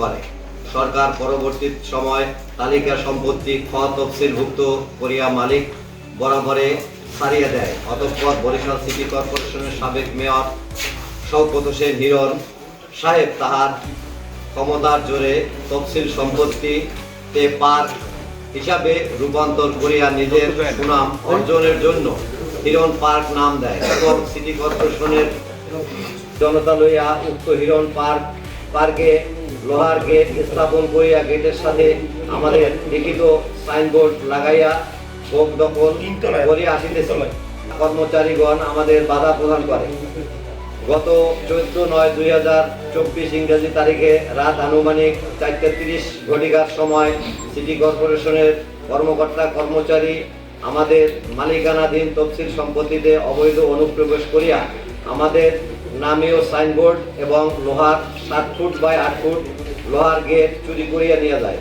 করে সরকার পরবর্তী সময় তালিকা সম্পত্তি খ তফসিলভুক্ত করিয়া মালিক বরাবরে ছাড়িয়ে দেয়। অতঃপর বরিশাল সিটি কর্পোরেশনের সাবেক মেয়র শওকত হোসেন হিরণ সাহেব তাহার ক্ষমতার জোরে তফসিল সম্পত্তিতে পার্ক হিসাবে রূপান্তর করিয়া নিজের সুনাম অর্জনের জন্য হিরণ পার্ক নাম দেয়। এবং সিটি কর্পোরেশনের জনতা লইয়া উক্ত হিরণ পার্ক, পার্কে লোহার গেট স্থাপন করিয়া গেটের সাথে আমাদের লিখিত সাইনবোর্ড লাগাইয়া ভোগ দখল করিয়া আসিতেছে। কর্মচারীগণ আমাদের বাধা প্রদান করে। গত চোদ্দ নয় দুই হাজার চব্বিশ ইংরেজি তারিখে রাত আনুমানিক চারটে তিরিশ ঘটিকার সময় সিটি কর্পোরেশনের কর্মকর্তা কর্মচারী আমাদের মালিকানাধীন তফসিল সম্পত্তিতে অবৈধ অনুপ্রবেশ করিয়া আমাদের নামীয় সাইনবোর্ড এবং লোহার সাত ফুট বাই আট ফুট লোহার গেট চুরি করিয়া নিয়ে যায়।